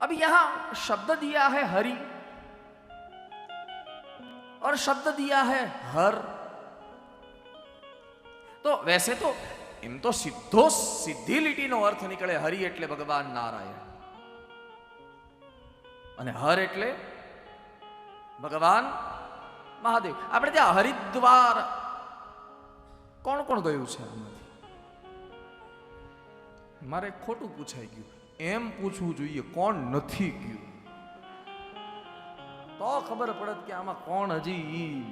अब यहां शब्द दिया है हरि और शब्द दिया है हर તો વૈસે તો એમ તો સીધો સીધી લીટીનો અર્થ નીકળે હરિ એટલે ભગવાન નારાયણ અને હર એટલે ભગવાન મહાદેવ આપણે ત્યાં હરિદ્વાર કોણ કોણ ગયું છે આમાંથી મારે ખોટું પૂછાઈ ગયું એમ પૂછવું જોઈએ, કોણ નથી ગયું? તો ખબર પડત કે આમાં કોણ હજી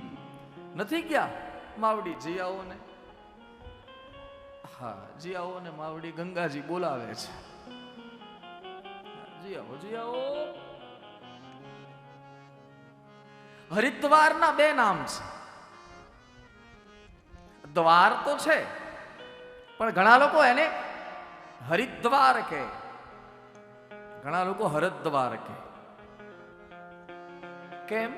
નથી ગયા માવડી જઈ આવો ને હા જી આવો ને માવડી ગંગાજી બોલાવે છે. જી આવો જી આવો હરિદ્વારના બે નામ છે. દ્વાર તો છે, પણ ઘણા લોકો એને હરિદ્વાર કહે. ઘણા લોકો હરદ્વાર કહે. કેમ?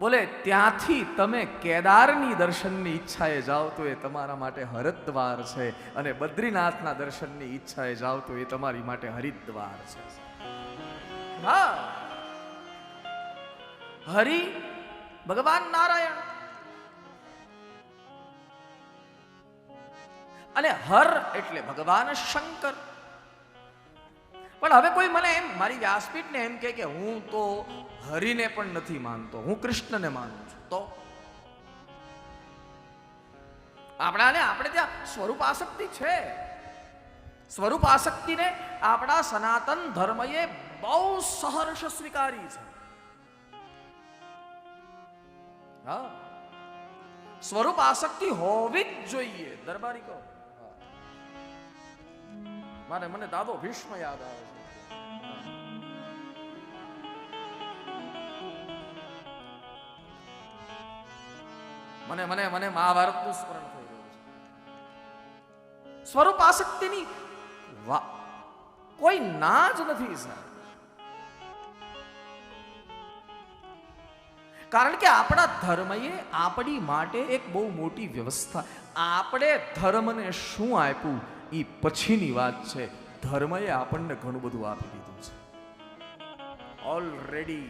બોલે, ત્યાંથી તમે કેદારની દર્શનની ઈચ્છાએ જાઓ તો એ તમારા માટે હરદ્વાર છે અને બદ્રીનાથના દર્શનની ઈચ્છાએ જાઓ તો એ તમારી માટે હરિદ્વાર છે. હા. હરિ ભગવાન નારાયણ. અને હર એટલે ભગવાન શંકર. પણ હવે કોઈ મને એમ, મારી વ્યાસપીઠને એમ કે હું તો હરિને પણ નથી માનતો, હું કૃષ્ણને માનું છું. તો? આપણાને આપણે ત્યાં સ્વરૂપ આસક્તિ છે. સ્વરૂપ આસક્તિને આપણા સનાતન ધર્મએ બહુ સહર્ષ સ્વીકારી છે. હા. સ્વરૂપ આસક્તિ હોવી જ જોઈએ. દરબારી કહો. મારે, મને દાદો ભીષ્મ યાદ આવે મને મને મને મહાભારતનું સ્મરણ થઈ રહ્યું છે. સ્વરૂપ આસક્તિની કોઈ ના જ નથી સાહેબ કારણ કે આપણા ધર્મએ આપણી માટે એક બહુ મોટી વ્યવસ્થા. આપણે ધર્મને શું આપ્યું એ પછીની વાત છે. ધર્મએ આપણને ઘણું બધું આપી દીધું છે. ઓલરેડી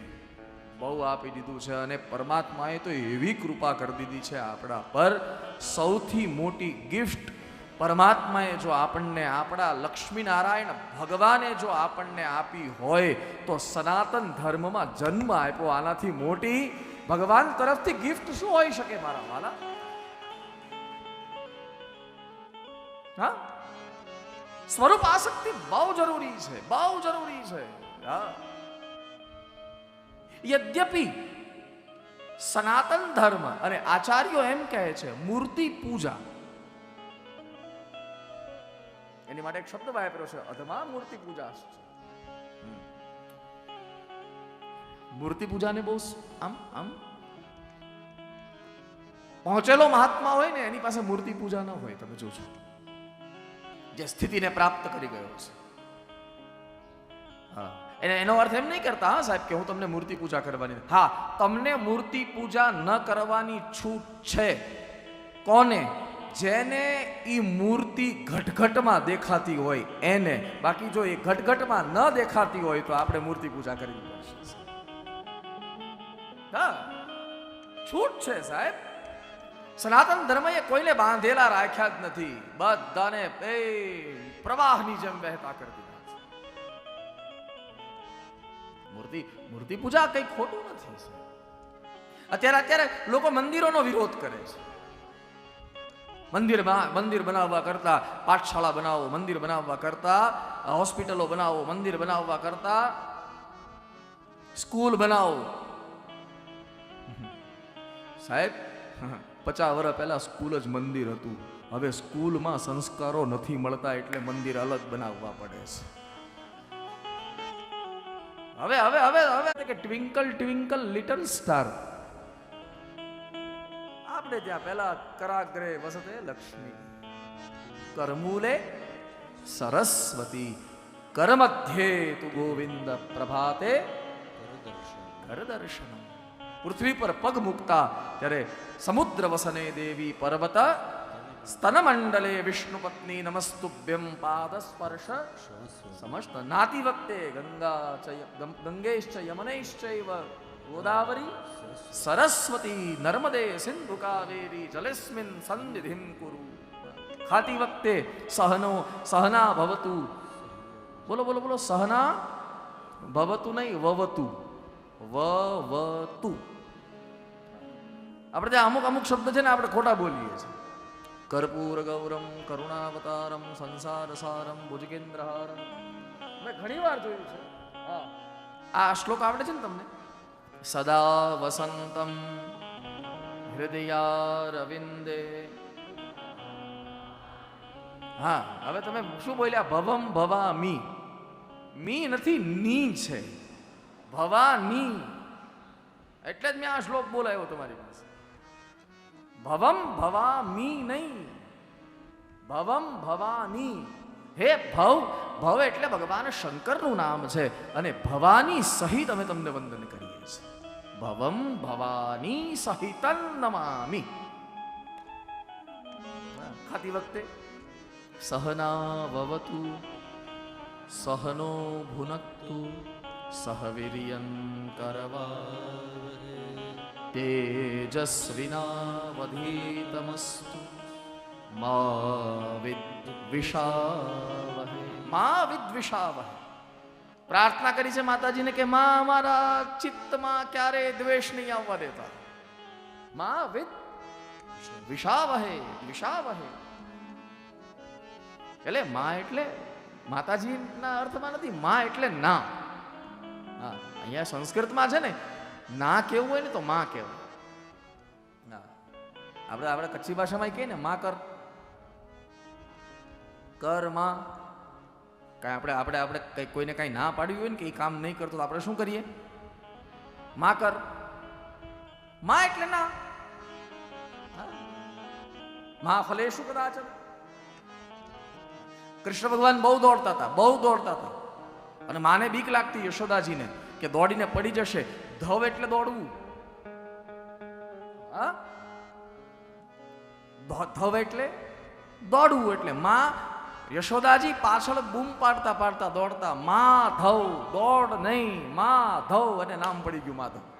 બહુ આપી દીધું છે અને પરમાત્માએ તો એવી કૃપા કરી દીધી છે આપણા પર. સૌથી મોટી ગિફ્ટ પરમાત્માએ જો આપણને આપણા લક્ષ્મીનારાયણ ભગવાને જો આપણને આપી હોય તો સનાતન ધર્મમાં જન્મ આપ્યો. આનાથી મોટી ભગવાન તરફથી ગિફ્ટ શું હોઈ શકે મારા વાલા? હા? સ્વરૂપ આસક્તિ બહુ જરૂરી છે, બહુ જરૂરી છે. હા. યદ્યપિ સનાતન ધર્મ અને આચાર્યો એમ કહે છે મૂર્તિ પૂજા એની માટે એક શબ્દ વાપર્યો છે અધમા મૂર્તિ પૂજા મૂર્તિ પૂજાને બહુ આમ આમ પહોંચેલો મહાત્મા હોય ને એની પાસે મૂર્તિ પૂજા ન હોય તમે જોજો જે સ્થિતિને પ્રાપ્ત કરી ગયો છે હા. એને એનો અર્થ એમ નહીં કરતા, હા, સાહેબ, કે હું તમને મૂર્તિ પૂજા કરવાની હા, તમને મૂર્તિ પૂજા ન કરવાની છૂટ છે. કોને? જેને એ મૂર્તિ ઘટઘટમાં દેખાતી હોય, એને. બાકી જો એ ઘટઘટમાં ન દેખાતી હોય, તો આપણે મૂર્તિ પૂજા કરવી હા. છૂટ છે, સાહેબ. સનાતન ધર્મએ કોઈને બાંધેલા રાખ્યા જ નથી. બધાને એ પ્રવાહની જેમ વહેતા કરી મૂર્તિ મૂર્તિ પૂજા કંઈ ખોટું નથી અત્યારે અત્યારે લોકો મંદિરોનો વિરોધ કરે છે. મંદિર મંદિર બનાવવા કરતા પાઠશાળા બનાવો, મંદિર બનાવવા કરતા હોસ્પિટલો બનાવો, મંદિર બનાવવા કરતા, સ્કૂલ બનાવો. સાહેબ, પચાસ વર્ષ પહેલા સ્કૂલ જ મંદિર હતું. હવે સ્કૂલમાં સંસ્કારો નથી મળતા એટલે મંદિર અલગ બનાવવા પડે છે. હવે હવે હવે હવે કે ટ્વિંકલ ટ્વિંકલ લિટલ સ્ટાર આપણે ત્યાં પહેલા કરાગ્રે વસતે લક્ષ્મી કરમૂલે સરસ્વતી કરમધ્યે તુ ગોવિંદ પ્રભાતે કરદર્શન પૃથ્વી પર પગ મૂકતા ત્યારે સમુદ્ર વસને દેવી પર્વત સ્તનમંડલે વિષ્ણુપત્ની નમસ્તુભ્યમ પાદસ્પર્શ સમસ્ત નાતિ વખતે ગંગા ગંગેશ્ચ યમનેશ્ચૈવ ગોદાવરી સરસ્વતી નર્મદે સિંધુ કાવેરી જલેસ્મિન સન્નિધિમ કુરુ ખાતી વખતે સહનો સહના ભવતુ બોલો બોલો બોલો સહના ભવતું નહીં વવતુ વવતુ આપણે ત્યાં અમુક અમુક શબ્દ છે ને આપણે ખોટા બોલીએ છીએ. કર્પૂર ગૌરમ કરુણાવતારમ સંસાર સારમ ભુજગેન્દ્રહારમ મેં ઘણી વાર જોયું છે. હા. આ શ્લોક આવડે છે ને તમને? સદા વસંતમ હૃદયારવિંદે. હા હવે તમે શું બોલ્યા? ભવમ ભવા મી મી નથી ની છે. ભવા ની એટલે જ મેં આ શ્લોક બોલાયો તમારી પાસે. ભવમ ભવામી નહીં. ભવમ ભવાની. હે ભવ ભવ એટલે ભગવાન શંકરનું નામ છે અને ભવાની સહિત અમે તમને વંદન કરીએ છીએ. ભવમ ભવાની સહિત નમામી. ખાતી વખતે સહના વવતુ સહનો ભુનક્તુ સહ વીર્યં કરવા તેજસ્વિનાવધીતમસ્તુ મા વિદ્વિષાવહે મા વિદ્વિષાવહે પ્રાર્થના કરી છે માતાજીને કે માં અમારા ચિત્તમાં ક્યારે દ્વેષ નહીં આવવા દેતા મા વિદ વિષાવહે વિષાવહે એટલે માં એટલે માતાજીના અર્થમાં નથી, માં એટલે ના. અહીંયા સંસ્કૃતમાં છે ને ના કેવું હોય ને તો માં કહેવાય ના. આપણે આપણે કચ્છી ભાષામાં કહીએ ને, માં કર. કર, માં. કાંઈ આપણે આપણે આપણે કંઈ કોઈને કાંઈ ના પાડ્યું હોય ને કે એ કામ નહીં કરતો તો આપણે શું કરીએ? માં કર. માં એટલે ના. માં ફલેશું કદાચ? કૃષ્ણ ભગવાન બહુ દોડતા હતા, બહુ દોડતા હતા. અને માને બીક લાગતી યશોદાજીને કે દોડીને પડી જશે ધવ એટલે દોડવું. હા? ધવ એટલે દોડવું એટલે માં યશોદાજી પાછળ બૂમ પાડતા પાડતા દોડતા, મા ધવ, દોડ નહીં, માં ધવ, અને નામ પડી ગયું માધવ.